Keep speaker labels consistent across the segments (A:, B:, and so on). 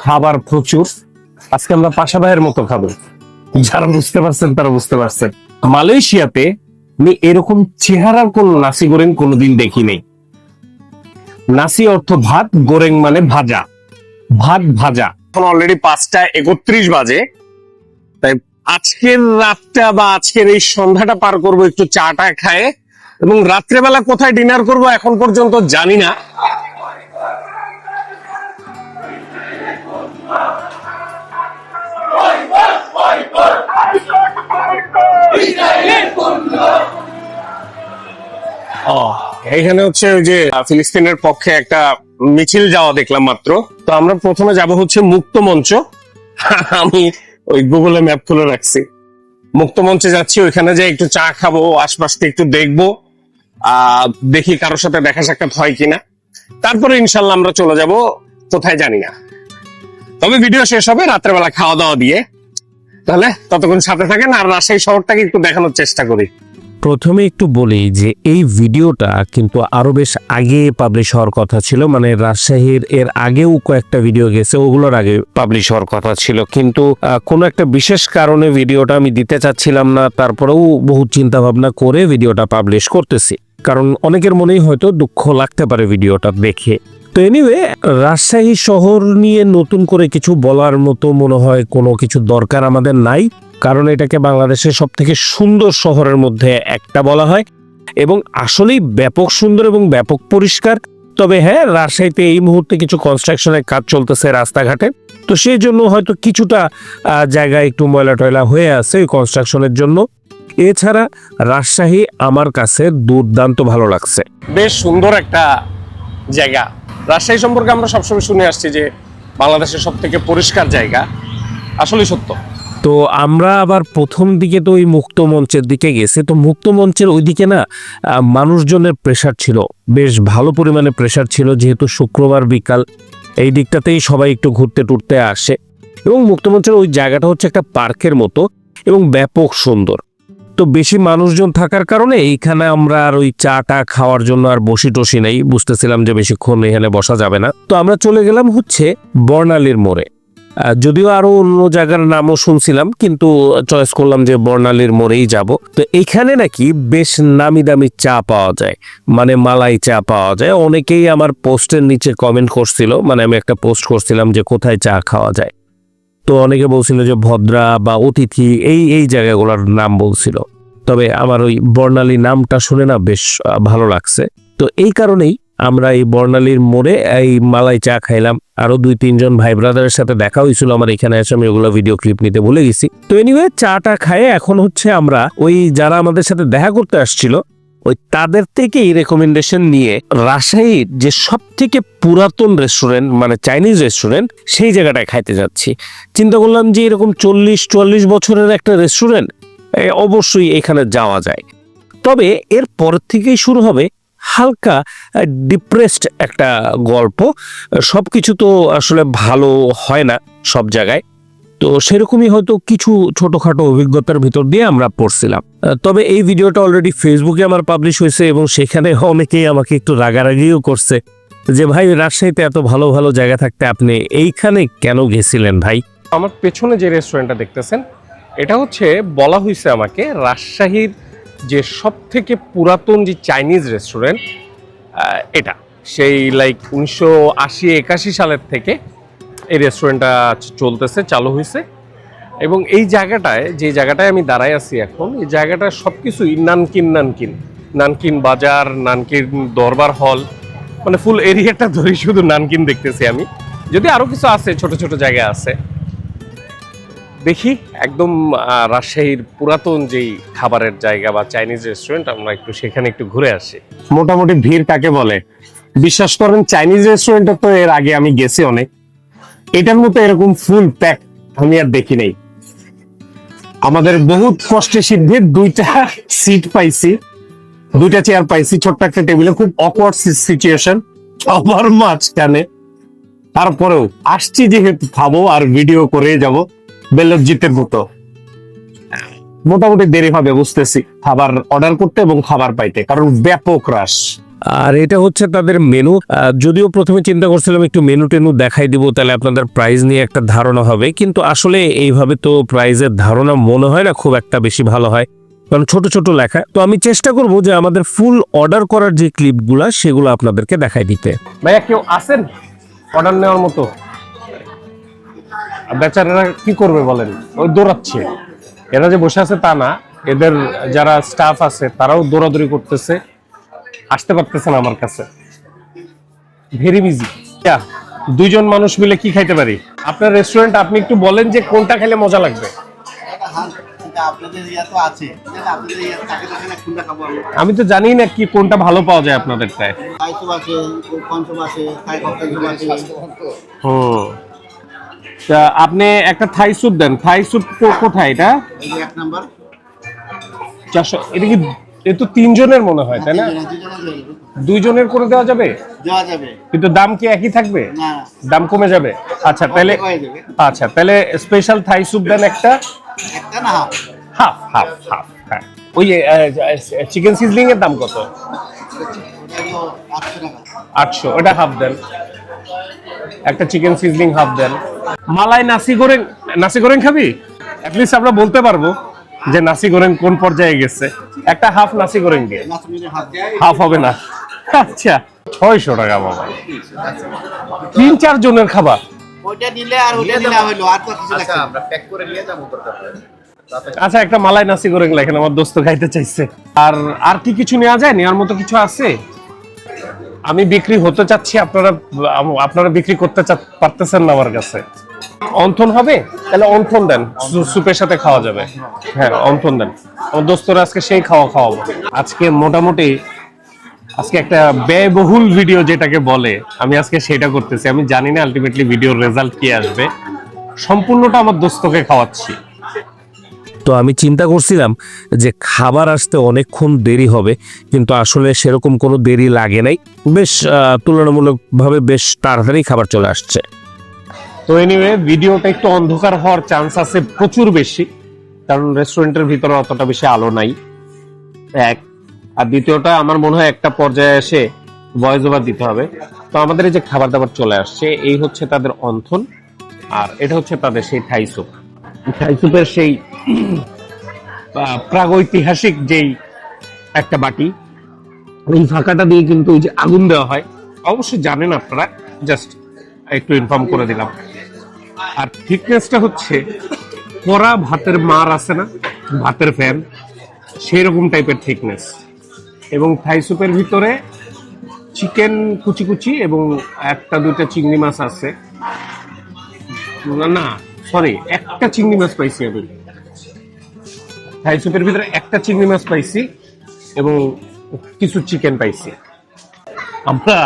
A: খাবার প্রচুর। আজকে আমরা পাশাবাহের মতো খাব। যারা বুঝতে পারছেন, তারা বুঝতে পারছেন। মালয়েশিয়াতে আমি এরকম চেহারার কোন নাসি গোরেং কোনোদিন দেখি নেই। নাসি অর্থ ভাত, গোরেং মানে ভাজা। ভাত ভাজা। এখন অলরেডি পাঁচটা একত্রিশ বাজে। তাই আজকের রাতটা বা আজকের এই সন্ধ্যাটা পার করব একটু চাটা খায়। এবং রাত্রেবেলা কোথায় ডিনার করব এখন পর্যন্ত জানি না। এইখানে হচ্ছে ওই যে ফিলিস্তিনের পক্ষে একটা মিছিল যাওয়া দেখলাম মাত্র। তো আমরা প্রথমে যাব হচ্ছে মুক্ত মঞ্চ। আমি ওই গুগলে ম্যাপ খুলে রাখছি। মুক্ত মঞ্চে যাচ্ছি, ওইখানে যে একটু চা খাব আশপাশটা একটু দেখব। দেখি কারোর সাথে দেখা সাক্ষাৎ হয় কিনা। তারপরে ইনশাল্লাহ আমরা চলে যাব, কোথায় জানি না। তবে ভিডিও শেষ হবে রাত্রেবেলা খাওয়া দাওয়া দিয়ে। তাহলে ততক্ষণ সাথে থাকেন আর রাজশাহী শহরটাকে একটু দেখানোর চেষ্টা করি।
B: প্রথমে একটু বলি যে এই ভিডিওটা কিন্তু আরও বেশ আগে পাবলিশ হওয়ার কথা ছিল মানে রাজশাহীর এর আগেও কয়েকটা ভিডিও গেছে, ওগুলোর আগে পাবলিশ হওয়ার কথা ছিল। কিন্তু কোনো একটা বিশেষ কারণে ভিডিওটা আমি দিতে চাচ্ছিলাম না, তারপরেও বহু চিন্তা ভাবনা করে ভিডিওটা পাবলিশ করতেছি। কারণ অনেকের মনেই হয়তো দুঃখ লাগতে পারে ভিডিওটা দেখে। তো এনিওয়ে রাজশাহী শহর নিয়ে নতুন করে কিছু বলার মতো মনে হয় কোনো কিছু দরকার আমাদের নাই। কারণ এটাকে বাংলাদেশের সব থেকে সুন্দর শহরের মধ্যে একটা বলা হয়। এবং আসলেই ব্যাপক সুন্দর এবং ব্যাপক পরিষ্কার। তবে হ্যাঁ রাজশাহীতে এই মুহূর্তে কিছু কনস্ট্রাকশনের কাজ চলতেছে রাস্তাঘাটে। তো সেই জন্য হয়তো কিছুটা আহ, জায়গা একটু ময়লা টয়লা হয়ে আছে ওই কনস্ট্রাকশনের জন্য। এছাড়া রাজশাহী আমার কাছে দুর্দান্ত ভালো লাগছে।
A: বেশ সুন্দর একটা জায়গা। রাজশাহী সম্পর্কে আমরা সবসময় শুনে আসছি যে বাংলাদেশের সব থেকে পরিষ্কার জায়গা আসলে সত্য।
B: তো আমরা আবার প্রথম দিকে তো ওই মুক্ত মঞ্চের দিকে গেছে। তো মুক্ত মঞ্চের ওইদিকে না মানুষজনের প্রেশার ছিল। বেশ ভালো পরিমাণে প্রেশার ছিল, যেহেতু শুক্রবার বিকাল। এই দিকটাতেই সবাই একটু ঘুরতে টুরতে আসে। এবং মুক্ত মঞ্চের ওই জায়গাটা হচ্ছে একটা পার্কের মতো এবং ব্যাপক সুন্দর। তো বেশি মানুষজন থাকার কারণে এইখানে আমরা আর ওই চা টা খাওয়ার জন্য আর বসি টসি নেই। বুঝতেছিলাম যে বেশিক্ষণ এখানে বসা যাবে না। তো আমরা চলে গেলাম হচ্ছে বর্ণালীর মোড়ে। যদিও আরও অন্য জায়গার নামও শুনছিলাম, কিন্তু চয়েস করলাম যে বর্ণালীর মোড়েই যাব। তো এখানে নাকি বেশ নামি দামি চা পাওয়া যায় মানে মালাই চা পাওয়া যায়। অনেকেই আমার পোস্টের নিচে কমেন্ট করছিল মানে আমি একটা পোস্ট করছিলাম যে কোথায় চা খাওয়া যায়। তো অনেকে বলছিল যে ভদ্রা বা অতিথি, এই এই জায়গাগুলোর নাম বলছিল। তবে আমার ওই বর্ণালী নামটা শুনে না বেশ ভালো লাগছে। তো এই কারণেই আমরা এই বর্ণালীর মোড়ে এই মালাই চা খাইলাম। আরও দুই তিনজন ভাই ব্রাদারের সাথে দেখা হয়েছিল আমার এখানে এসে, আমি ওগুলো ভিডিও ক্লিপ নিতে ভুলে গেছি। তো এনিওয়ে চাটা খায়ে এখন হচ্ছে আমরা ওই যারা আমাদের সাথে দেখা করতে আসছিল, ওই তাদের থেকেই রেকমেন্ডেশন নিয়ে রাজশাহীর যে সব থেকে পুরাতন রেস্টুরেন্ট মানে চাইনিজ রেস্টুরেন্ট সেই জায়গাটায় খাইতে যাচ্ছি। চিন্তা করলাম যে এরকম চল্লিশ, চুয়াল্লিশ বছরের একটা রেস্টুরেন্ট অবশ্যই এখানে যাওয়া যায়। তবে এর পর থেকেই শুরু হবে হালকা ডিপ্রেসড একটা গল্প। সব কিছু তো আসলে ভালো হয় না সব জায়গায়। তো সেরকমই হয়তো কিছু ছোটোখাটো অভিজ্ঞতার ভিতর দিয়ে আমরা পড়ছিলাম। তবে এই ভিডিওটা অলরেডি ফেসবুকে আমার পাবলিশ হয়েছে এবং সেখানে অনেকেই আমাকে একটু রাগারাগিও করছে যে, ভাই, রাজশাহীতে এত ভালো ভালো জায়গা থাকতে আপনি এইখানে কেন গেছিলেন ভাই?
A: আমার পেছনে যে রেস্টুরেন্টটা দেখতেছেন, এটা হচ্ছে বলা হয়েছে আমাকে রাজশাহীর যে সব থেকে পুরাতন যে চাইনিজ রেস্টুরেন্ট এটা। সেই লাইক উনিশশো আশি, একাশি সালের থেকে এই রেস্টুরেন্টটা চলতেছে, চালু হয়েছে এবং এই জায়গাটায়, যে জায়গাটায় আমি দাঁড়ায় আছি এখন, এই জায়গাটা সব কিছুই নানকিন নানকিন। নানকিন বাজার, নানকিন দরবার হল মানে ফুল এরিয়াটা ধরে শুধু নানকিন দেখতেছি আমি। যদি আরও কিছু আছে, ছোট ছোট জায়গা আছে দেখি, একদম রাজশাহীর পুরাতন যেই খাবারের জায়গা বা চাইনিজ রেস্টুরেন্ট আমরা একটু সেখানে একটু ঘুরে আসি। মোটামুটি ভিড় কাকে বলে? বিশ্বাস করেন চাইনিজ রেস্টুরেন্টে তো এর আগে আমি গেছি অনেক। এটার মতো এরকম ফুল প্যাক আমি আর দেখি নাই। আমাদের বহুত কষ্টে সিদ্ধে দুইটা সিট পাইছি, দুইটা চেয়ার পাইছি, ছোট্ট একটা টেবিলে খুব অকওয়ার্ড সিচুয়েশন আমার মাঝখানে। তারপরেও, আসছি যেহেতু খাব আর ভিডিও করে যাব। বেলজিতের মতো। মোটামুটি দেরি হবে বুঝতেছি খাবার অর্ডার করতে এবং খাবার পাইতে কারণ ব্যাপক রাশ
B: আর এটা হচ্ছে তাদের মেনু যদিও প্রথমে চিন্তা করছিলাম একটু মেনু টেনু দেখাই দিব তাহলে আপনাদের প্রাইস নিয়ে একটা ধারণা হবে কিন্তু আসলে এইভাবে তো প্রাইজের ধারণা মনে হয় না খুব একটা বেশি ভালো হয় কারণ ছোট ছোট লেখা। তো আমি চেষ্টা করব যে আমাদের ফুল অর্ডার করার যে ক্লিপগুলো সেগুলো আপনাদেরকে দেখাই দিতে।
A: ভাইয়া কেউ আসেন অর্ডার নেওয়ার মতো? বেচারারা কি করবে বলেন? ওই দৌড়াচ্ছে। এরা যে বসে আছে তা না। এদের যারা স্টাফ আছে তারাও দৌড়াদৌড়ি করতেছে। আসতে পারতেছে না আমার কাছে। ভেরি বিজি দুইজন মানুষ মিলে কি খাইতে পারি? আপনার রেস্টুরেন্ট আপনি একটু বলেন যে কোনটা খেলে মজা লাগবে।
C: আপনাদের আপনাদের আমি
A: তো জানি না কি কোনটা ভালো পাওয়া যায়
C: কপ্তাইসব আছে।
A: হুম। তা আপনি একটা থাই স্যুপ দেন। থাই স্যুপ কোথায় এটা?
C: এই এক নাম্বার।
A: চারশো এটা কি এ তো তিনজনের মনে হয় তাই না? দুইজনের করে দেওয়া যাবে?
C: দেওয়া যাবে।
A: কিন্তু দাম কি একই থাকবে?
C: না।
A: দাম কমে যাবে? আচ্ছা তাহলে আচ্ছা তাহলে স্পেশাল থাই স্যুপ দেন একটা।
C: একটা না
A: হাফ। হাফ হাফ হ্যাঁ। ওই চিকেন সিজলিং এর দাম কত?
C: আটশো
A: ওটা হাফ দেন। একটা চিকেন সিজলিং হাফ দেন। মালাই নাসি গোরেং নাসি গোরেং খাবি? অ্যাটলিস্ট আমরা বলতে পারব যে নাসি গোরেং কোন পর্যায়ে গেছে। একটা হাফ নাসি গোরেং দিয়ে। হাফ হবে না। আচ্ছা। ছয়শো টাকা বাবা। তিন চার জনের খাবার।
C: ওইটা নিলে আর ওইটা নিলে হইল আর তো কিছু লাগছে
D: আমরা প্যাক করে নিয়ে যাব
A: আচ্ছা একটা মালাই নাসি গোরেং লেখেন আমার দোস্ত খাইতে চাইছে। আর আর কি কিছু নেওয়া যায়? নেওয়ার মতো কিছু আছে? আমি বিক্রি হতে চাচ্ছি, আপনারা আপনারা বিক্রি করতে পারতেছেন না আমার কাছে। অন্থন হবে? তাহলে অন্থন দেন সুপের সাথে খাওয়া যাবে। হ্যাঁ অন্থন দেন। আমার দোস্তরা আজকে সেই খাওয়া খাওয়াবো। আজকে মোটামুটি, আজকে একটা ব্যয়বহুল ভিডিও যেটাকে বলে, আমি আজকে সেটা করতেছি। আমি জানি না আলটিমেটলি ভিডিওর রেজাল্ট কি আসবে। সম্পূর্ণটা আমার দোস্তকে খাওয়াচ্ছি।
B: তো আমি চিন্তা করছিলাম যে খাবার আসতে অনেকক্ষণ দেরি হবে, কিন্তু আসলে সেরকম কোনো দেরি লাগে নাই। বেশ তুলনামূলকভাবে বেশ তাড়াতাড়ি খাবার চলে আসছে।
A: তো এনিওয়ে ভিডিওটা একটু অন্ধকার হওয়ার চান্স আছে প্রচুর বেশি, কারণ রেস্টুরেন্টের ভিতরে অতটা বেশি আলো নাই। এক, আর দ্বিতীয়টা, আমার মনে হয় একটা পর্যায়ে এসে ভয়েস ওভার দিতে হবে। তো আমাদের এই যে খাবার দাবার চলে আসছে, এই হচ্ছে তাদের অন্থন, আর এটা হচ্ছে তাদের সেই থাই স্যুপের সেই প্রাগৈতিহাসিক যেই একটা বাটি এই ফাঁকাটা দিয়ে কিন্তু ওই যে আগুন দেওয়া হয়। অবশ্যই জানেন আপনারা, জাস্ট একটু ইনফর্ম করে দিলাম। আর থিকনেসটা হচ্ছে, কড়া ভাতের মার আছে না, ভাতের ফ্যান সেই রকম টাইপের থিকনেস এবং থাই স্যুপের ভিতরে চিকেন কুচি কুচি এবং একটা দুইটা চিংড়ি মাছ আছে। না সরি একটা চিংড়ি মাছ পাইছি আমি। থাই স্যুপের ভিতরে একটা চিংড়ি মাছ পাইছি এবং কিছু চিকেন পাইছি। আমরা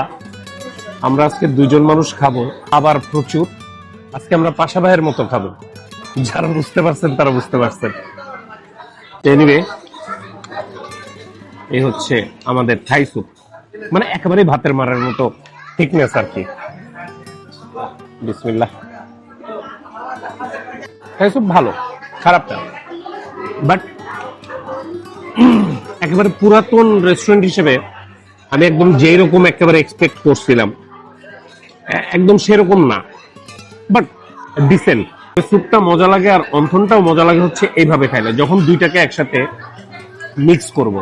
A: আমরা আজকে দুইজন মানুষ খাব আবার প্রচুর। আজকে আমরা পাশা ভাইয়ের মতো খাব। যারা বুঝতে পারছেন, তারা বুঝতে পারছেন। এনিওয়ে এই হচ্ছে আমাদের থাই স্যুপ মানে একেবারে ভাতের মারার মতো থিকনেস আর কি। বিসমিল্লাহ। স্যুপ ভালো খারাপ না বাট একেবারে পুরাতন রেস্টুরেন্ট হিসেবে আমি একদম যেই রকম একেবারে এক্সপেক্ট করছিলাম। একদম সেরকম না। বাট ডিসেন্ট স্যুপটা মজা লাগে আর অন্থনটাও মজা লাগে হচ্ছে এইভাবে খাইলে, যখন দুইটাকে একসাথে মিক্স করব।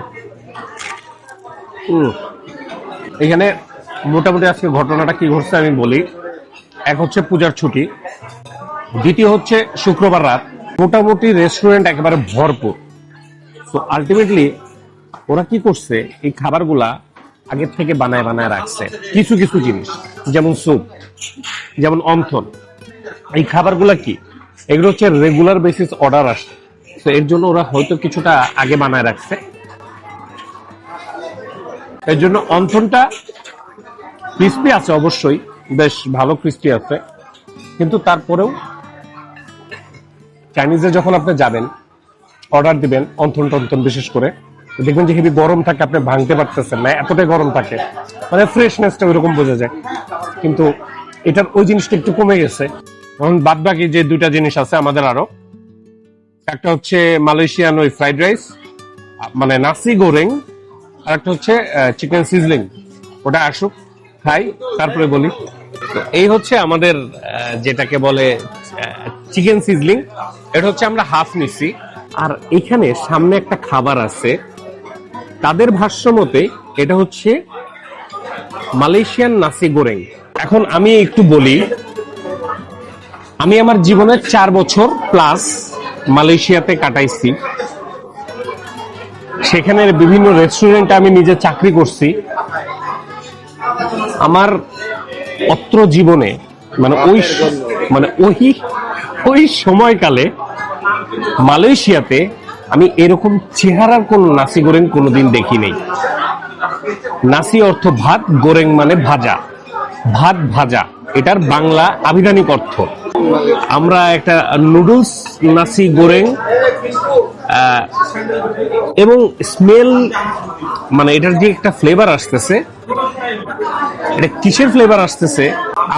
A: এখানে মোটামুটি আজকে ঘটনাটা কি ঘটছে আমি বলি। এক হচ্ছে পূজার ছুটি। দ্বিতীয় হচ্ছে শুক্রবার রাত। মোটামুটি রেস্টুরেন্ট একেবারে ভরপুর। তো আলটিমেটলি ওরা কি করছে, এই খাবারগুলা আগের থেকে বানায় বানায় রাখছে। কিছু কিছু জিনিস, যেমন স্যুপ যেমন অন্থন এই খাবারগুলা কি? এগুলো হচ্ছে রেগুলার বেসিস অর্ডার আসছে। তো এর জন্য ওরা হয়তো কিছুটা আগে বানায় রাখছে। এর জন্য অন্থনটা ক্রিস্পি আছে অবশ্যই, বেশ ভালো ক্রিস্পি আছে। কিন্তু তারপরেও চাইনিজে যখন আপনি যাবেন অর্ডার দিবেন, অন্থন টন্থন বিশেষ করে দেখবেন যে হেবি গরম থাকে, আপনি ভাঙতে পারতেছেন না, এতটাই গরম থাকে। মানে ফ্রেশনেসটা ওইরকম বোঝা যায়। কিন্তু এটার ওই জিনিসটা একটু কমে গেছে। এখন বাদ বাকি যে দুইটা জিনিস আছে আমাদের আরও। একটা হচ্ছে মালয়েশিয়ান ওই ফ্রাইড রাইস মানে নাসি গোরেং, আর একটা হচ্ছে চিকেন সিজলিং। ওটা আসুক, খাই, তারপরে বলি। তো এই হচ্ছে আমাদের যেটাকে বলে চিকেন সিজলিং। এটা হচ্ছে আমরা হাফ নিচ্ছি আর এখানে সামনে একটা খাবার আছে। তাদের ভাষ্য মতে এটা হচ্ছে মালয়েশিয়ান নাসি গোরেং। এখন আমি একটু বলি, আমি আমার জীবনের চার বছর প্লাস মালয়েশিয়াতে কাটাইছি। সেখানের বিভিন্ন রেস্টুরেন্টে আমি নিজে চাকরি করছি। আমার অত্র জীবনে মানে ওই মানে ওই ওই সময়কালে মালয়েশিয়াতে আমি এরকম চেহারার কোন নাসি গোরেং কোনোদিন দেখি নেই। নাসি অর্থ ভাত, গোরেং মানে ভাজা। ভাত ভাজা, এটার বাংলা আবিধানিক অর্থ। আমরা একটা নুডলস নাসি গোরেং এবং স্মেল মানে এটার যে একটা ফ্লেভার আসতেছে, এটা কিসের ফ্লেভার আসতেছে?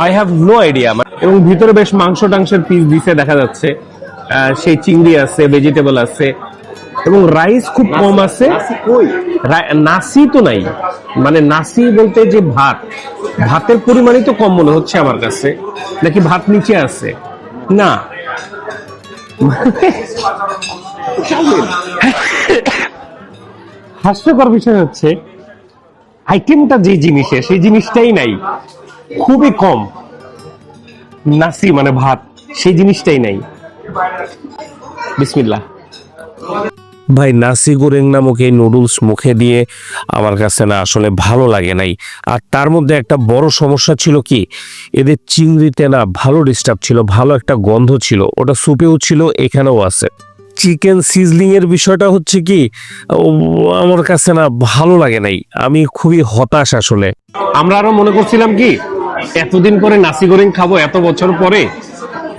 A: আই হ্যাভ নো আইডিয়া এবং ভিতরে বেশ মাংস টাংসের পিস দিছে দেখা যাচ্ছে। সেই চিংড়ি আছে ভেজিটেবল আছে। এবং রাইস খুব কম আছে। নাসি তো নাই। মানে নাসি বলতে যে ভাত ভাতের পরিমাণই তো কম মনে হচ্ছে আমার কাছে। নাকি ভাত নিচে আছে? না। হাস্যকর বিষয় হচ্ছে আইটেমটা যে জিনিসে সেই জিনিসটাই নাই। খুবই কম। নাসি মানে ভাত সেই জিনিসটাই নাই। বিসমিল্লাহ।
B: ভাই নাসি গোরেং নামক এই নুডলস মুখে দিয়ে আমার কাছে না আসলে ভালো লাগে নাই। আর তার মধ্যে একটা বড় সমস্যা ছিল কি এদের চিংড়িতে না ভালো ডিস্টার্ব ছিল ভালো একটা গন্ধ ছিল ওটা সুপেও ছিল এখানেও আছে। চিকেন সিজলিং এর বিষয়টা হচ্ছে কি আমার কাছে না ভালো লাগে নাই। আমি খুবই হতাশ আসলে।
A: আমরা আরও মনে করছিলাম কি এতদিন পরে নাসি গোরিং খাব, এত বছর পরে,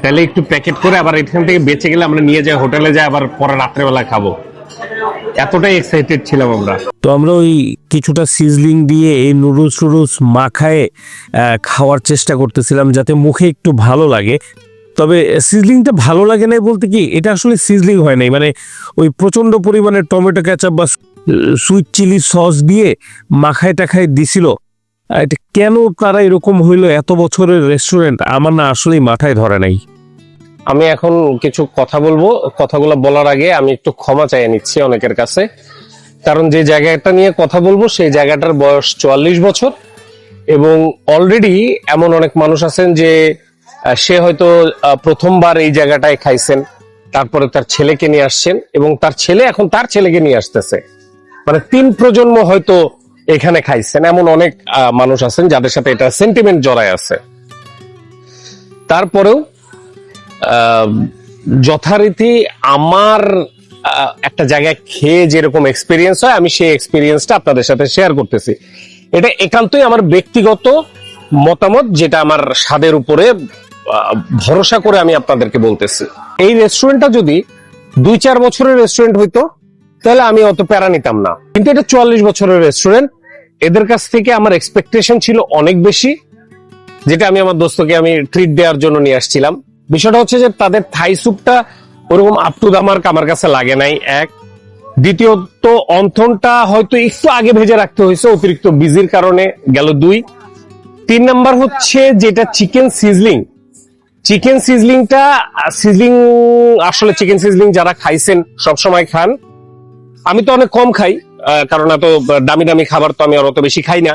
A: তাহলে একটু প্যাকেট করে আবার এখান থেকে বেঁচে গেলে আমরা নিয়ে যাই, হোটেলে যাই, আবার পরে রাত্রেবেলা খাব। এতটাই এক্সাইটেড ছিলাম আমরা।
B: তো আমরা ওই কিছুটা সিজলিং দিয়ে এই নুডলস টুডলস মাখায়ে খাওয়ার চেষ্টা করতেছিলাম যাতে মুখে একটু ভালো লাগে। তবে সিজলিংটা ভালো লাগে নাই বলতে কি, এটা আসলে সিজলিং হয় নাই। মানে ওই প্রচণ্ড পরিমাণে টমেটো ক্যাচাপ বা সুইট চিলি সস দিয়ে মাখায় টাখায় দিছিল। এটা কেন তারা এরকম হইল? এত বছরের রেস্টুরেন্ট আমার না আসলেই মাথায় ধরে নাই।
A: আমি এখন কিছু কথা বলব। কথাগুলো বলার আগে আমি একটু ক্ষমা চাইয়ে নিচ্ছি অনেকের কাছে। কারণ যে জায়গাটা নিয়ে কথা বলব, সেই জায়গাটার বয়স চুয়াল্লিশ বছর। এবং অলরেডি এমন অনেক মানুষ আছেন যে সে হয়তো প্রথমবার এই জায়গাটায় খাইছেন। তারপরে তার ছেলেকে নিয়ে আসছেন এবং তার ছেলে এখন তার ছেলেকে নিয়ে আসতেছে। মানে তিন প্রজন্ম হয়তো এখানে খাইছেন। এমন অনেক মানুষ আছেন যাদের সাথে এটা সেন্টিমেন্ট জড়ায় আছে। তারপরেও যথারীতি আমার একটা জায়গায় খেয়ে যেরকম এক্সপিরিয়েন্স হয়, আমি সেই এক্সপিরিয়েন্সটা আপনাদের সাথে শেয়ার করতেছি। এটা একান্তই আমার ব্যক্তিগত মতামত, যেটা আমার স্বাদের উপরে ভরসা করে আমি আপনাদেরকে বলতেছি। এই রেস্টুরেন্টটা যদি দুই চার বছরের রেস্টুরেন্ট হইতো তাহলে আমি অত প্যারা নিতাম না। কিন্তু এটা চুয়াল্লিশ বছরের রেস্টুরেন্ট এদের কাছ থেকে আমার এক্সপেকটেশন ছিল অনেক বেশি, যেটা আমি আমার দোস্তকে আমি ট্রিট দেওয়ার জন্য নিয়ে আসছিলাম। বিষয়টা হচ্ছে যে তাদের থাই স্যুপটা ওরকম আপ টু দামার্ক আমার কাছে লাগে নাই, এক। দ্বিতীয়ত, অন্থনটা হয়তো একটু আগে ভেজে রাখতে হয়েছে, অতিরিক্ত বিজির কারণে গেল দুই। তিন নাম্বার হচ্ছে যেটা চিকেন সিজলিং চিকেন সিজলিংটা সিজলিং আসলে চিকেন সিজলিং যারা খাইছেন, সবসময় খান। আমি তো অনেক কম খাই কারণ এত দামি দামি খাবার তো আমি আর অত বেশি খাই না।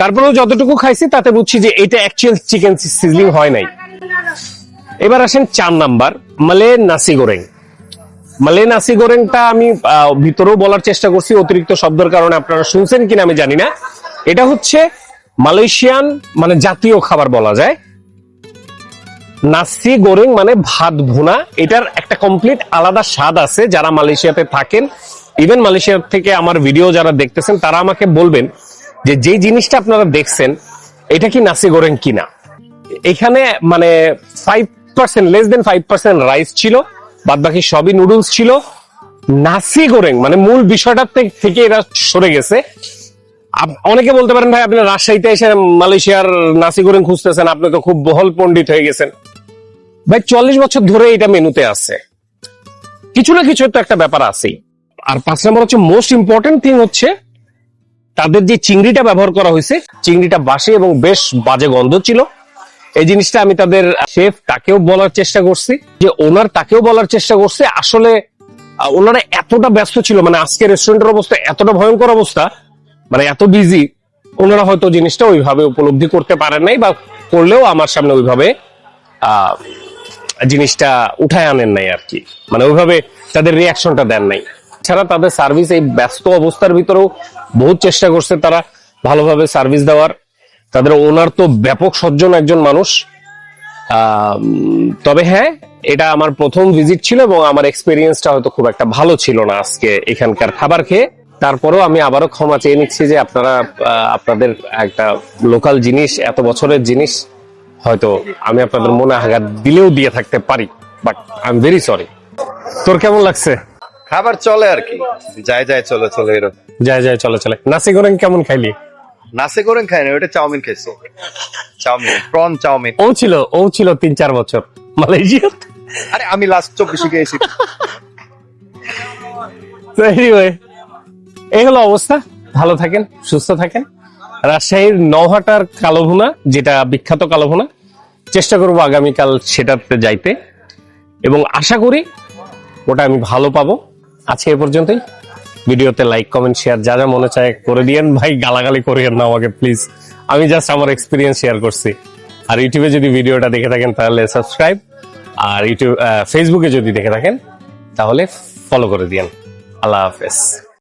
A: তারপরেও যতটুকু খাইছি, তাতে বুঝছি যে এটা অ্যাকচুয়াল চিকেন সিজলিং হয় নাই। এবার আসেন চার নাম্বার, মালে নাসি গোরেং। মালে নাসি গোরেংটা আমি ভিতরেও বলার চেষ্টা করছি, অতিরিক্ত শব্দের কারণে আপনারা শুনছেন কিনা আমি জানি না। এটা হচ্ছে মালয়েশিয়ান মানে জাতীয় খাবার বলা যায়। নাসি গোরেং মানে ভাত ভুনা। এটার একটা কমপ্লিট আলাদা স্বাদ আছে যারা মালয়েশিয়াতে থাকেন। ইভেন মালয়েশিয়া থেকে আমার ভিডিও যারা দেখতেছেন, তারা আমাকে বলবেন যে যে জিনিসটা আপনারা দেখছেন, এটা কি নাসি গোরেং কিনা? এখানে মানে five percent less then five percent rice ছিল বাদ বাকি সবই নুডলস ছিল। নাসি গোরেং মানে মূল বিষয়টা থেকে- এরা সরে গেছে। অনেকে বলতে পারেন, ভাই, আপনি রাজশাহীতে এসে মালয়েশিয়ার নাসি গোরেং খুঁজতেছেন, আপনি তো খুব বহল পণ্ডিত হয়ে গেছেন। ভাই, চল্লিশ বছর ধরে এটা মেনুতে আছে। কিছু না কিছু তো একটা ব্যাপার আছেই। আর পাঁচ নম্বর হচ্ছে মোস্ট ইম্পর্টেন্ট থিং হচ্ছে, তাদের যে চিংড়িটা ব্যবহার করা হয়েছে, চিংড়িটা বাসি এবং বেশ বাজে গন্ধ ছিল। এই জিনিসটা আমি তাদের শেফ তাকেও বলার চেষ্টা করছি, যে ওনার তাকেও বলার চেষ্টা করছে। আসলে ওনারা এতটা ব্যস্ত ছিল মানে আজকে রেস্টুরেন্টের অবস্থা এতটা ভয়ঙ্কর অবস্থা মানে এত বিজি ওনারা হয়তো জিনিসটা ওইভাবে উপলব্ধি করতে পারেন নাই বা করলেও আমার সামনে ওইভাবে জিনিসটা উঠায় আনেন নাই আর কি। মানে ওইভাবে তাদের রিয়াকশনটা দেন নাই। ছাড়া তাদের সার্ভিস এই ব্যস্ত অবস্থার ভিতরেও বহুত চেষ্টা করছে তারা ভালোভাবে সার্ভিস দেওয়ার। তাদের ওনার তো ব্যাপক সজ্জন একজন মানুষ। তবে হ্যাঁ এটা আমার প্রথম ভিজিট ছিল এবং আমার এক্সপিরিয়েন্সটা হয়তো খুব একটা ভালো ছিল না আজকে এখানকার খাবার খেয়ে। তারপরেও আমি আবারও ক্ষমা চেয়ে নিচ্ছি যে আপনারা আপনাদের একটা লোকাল জিনিস, এত বছরের জিনিস হয়তো আমি আপনাদের মনে আঘাত দিলেও দিয়ে থাকতে পারি but I am very sorry তোর কেমন লাগছে?
D: খাবার চলে আর কি। যায় যায় চলে চলে এরকম।
A: যায় যায় চলে চলে। নাসি গোরেং কেমন খাইলি?
D: নাসে করেন খাই না ওটা চাউমিন খাইছে। Chowmein prawn chowmein.
A: ও ছিল ও ছিল তিন চার বছর। মালয়েশিয়া
D: আরে আমি লাস্ট চব্বিশে গিয়েছি।
A: এই হলো অবস্থা। ভালো থাকেন সুস্থ থাকেন। রাজশাহীর নহাটার কালো ভুনা যেটা বিখ্যাত কালো ভুনা চেষ্টা করব আগামীকাল সেটাতে যাইতে। এবং আশা করি ওটা আমি ভালো পাবো। আজকে এ পর্যন্তই। ভিডিওতে লাইক কমেন্ট শেয়ার যা যা মনে চায় করে দিয়েন। ভাই, গালাগালি করিয়েন না আমাকে প্লিজ আমি জাস্ট আমার এক্সপিরিয়েন্স শেয়ার করছি। আর ইউটিউবে যদি ভিডিওটা দেখে থাকেন, তাহলে সাবস্ক্রাইব আর ইউটিউব ফেসবুকে যদি দেখে থাকেন, তাহলে ফলো করে দিয়েন। আল্লাহ হাফেজ।